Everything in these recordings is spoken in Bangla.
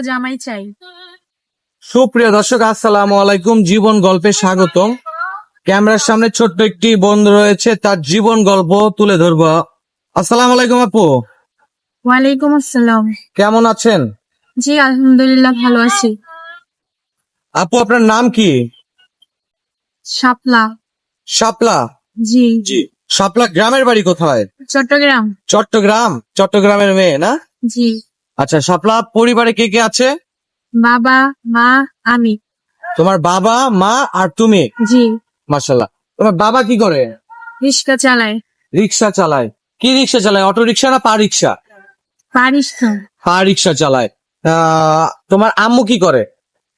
জামাই চাই। সুপ্রিয় দর্শক আসসালামু আলাইকুম। জীবন গল্পে স্বাগতম। ক্যামেরার সামনে ছোট্ট একটি বন্ধু রয়েছে তার জীবন গল্প তুলে ধরবো। আসসালামু আলাইকুম আপু। ওয়ালাইকুম আসসালাম। কেমন আছেন? জি আলহামদুলিল্লাহ ভালো আছি। আপু আপনার নাম কি? শাপলা। শাপলা? জি। জি। শাপলা গ্রামের বাড়ি কোথায়? চট্টগ্রাম। চট্টগ্রাম? চট্টগ্রামের মেয়ে না? জি। আচ্ছা শাপলা পরিবারে কে কে আছে? বাবা মা আমি। তোমার বাবা মা আর তুমি? জি। মার্শাল্লাহ তোমার বাবা কি করে? রিক্সা চালায়। রিক্সা চালায়। কি রিক্সা চালায়? অটো রিক্সা না পা রিক্সা? পারিস তো পা রিক্সা চালায়। তোমার আম্মু কি করে?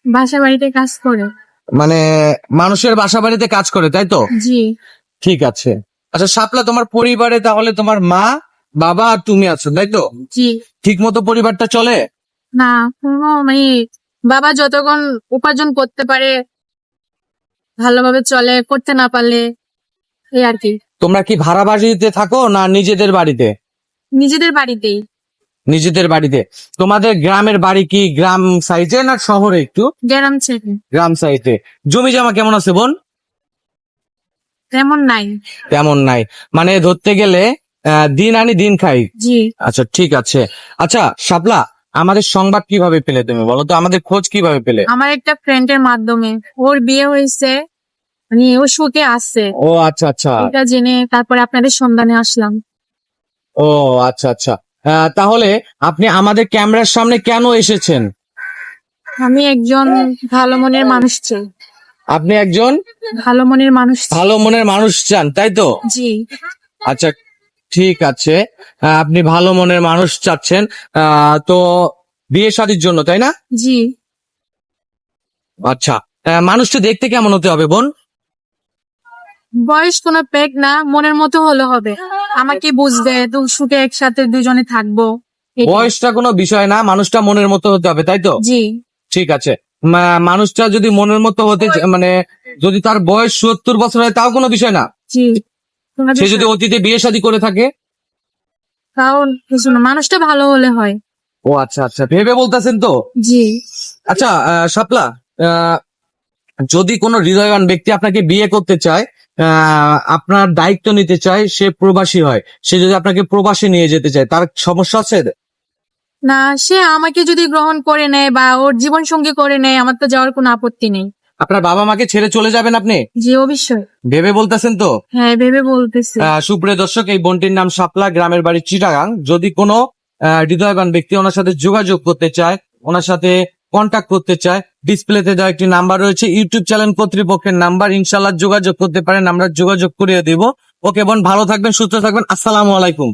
বাসা বাড়িতে কাজ করে। মানে মানুষের বাসা বাড়িতে কাজ করে তাই তো? জি। ঠিক আছে। আচ্ছা শাপলা তোমার পরিবারে তাহলে তোমার মা বাবা আর তুমি আছো তাই তো? জি। ঠিক মতো পরিবারটা চলে? না কোনো মানে বাবা যতক্ষণ উপার্জন করতে পারে ভালোভাবে চলে করতে না পারলে এই আর কি। তোমরা কি ভাড়া বাড়িতে থাকো না নিজেদের বাড়িতে? নিজেদের বাড়িতেই। নিজেদের বাড়িতে। তোমাদের গ্রামের বাড়ি কি গ্রাম সাইজে না শহরে একটু? গ্রাম ছেড়ে গ্রাম সাইডে জমি জমা কেমন আছে বোন? তেমন নাই। তেমন নাই। মানে ধরতে গেলে দিন আনি দিন খাই। জি। আচ্ছা ঠিক আছে। আচ্ছা শাপলা আমাদের সংবাদ কীভাবে পেলে তুমি? বলো তো আমাদের খোঁজ কীভাবে পেলে? আমার একটা ফ্রেন্ডের মাধ্যমে। ওর বিয়ে হয়েছে মানে ও সুখে আসছে ও আচ্ছা আচ্ছা। এটা জেনে তারপরে আপনাদের সন্ধানে আসলাম। ও আচ্ছা আচ্ছা। আহ, তাহলে আপনি আমাদের ক্যামেরার সামনে কেন এসেছেন? আমি একজন ভালো মনের মানুষ চাই। আপনি একজন ভালো মনের মানুষ চাই। ভালো মনের মানুষ চান তাই তো? জি। আচ্ছা ঠিক আছে। আপনি ভালো মনের মানুষ চাচ্ছেন। তো বিয়ে শাদির জন্য তাই না? জি। আচ্ছা। মানুষটা দেখতে কেমন হতে হবে বোন? বয়স কোনো পেক না মনের মতো হলে হবে। আমাকে বুঝবে তো সুখে একসাথে দুজনে থাকব। বয়সটা কোনো বিষয় না মানুষটা মনের মতো হতে হবে তাই তো? জি। ঠিক আছে। মানুষটা যদি মনের মতো হতে মানে যদি তার বয়স সত্তর বছর হয় তাও কোনো বিষয় না? জি। সে যদি অতীতে বিয়ে শাদী করে থাকে? তাও কিছু না মানুষটা ভালো হলে হয়। ও আচ্ছা আচ্ছা ভেবে বলতেছেন তো? জি। আচ্ছা শাপলা আহ, যদি কোনো হৃদয়বান ব্যক্তি আপনাকে বিয়ে করতে চায় আহ, আপনার দায়িত্ব নিতে চায় সে প্রবাসী হয়। সে যদি আপনাকে প্রবাসী নিয়ে যেতে চায় তার সমস্যা আছে? না সে আমাকে যদি গ্রহণ করে নেয় বা ওর জীবন সঙ্গী করে নেয় আমার তো যাওয়ার কোনো আপত্তি নেই। আপনার বাবা মাকে ছেড়ে চলে যাবেন আপনি? জি অবশ্যই। ভেবে বলতেছেন তো? হ্যাঁ ভেবে বলতেছি। সুপ্রিয় দর্শক এই বোনটির নাম শাপলা গ্রামের বাড়ি চিটাগাং। যদি কোনো হৃদয়বান ব্যক্তি ওনার সাথে যোগাযোগ করতে চায় ওনার সাথে কন্ট্যাক্ট করতে চায় ডিসপ্লেতে দেওয়া একটি নাম্বার রয়েছে ইউটিউব চ্যানেল কর্তৃপক্ষের নাম্বার ইনশাল্লাহ যোগাযোগ করতে পারেন আমরা যোগাযোগ করিয়ে দেব। ওকে বোন ভালো থাকবেন সুস্থ থাকবেন। আসসালামু আলাইকুম।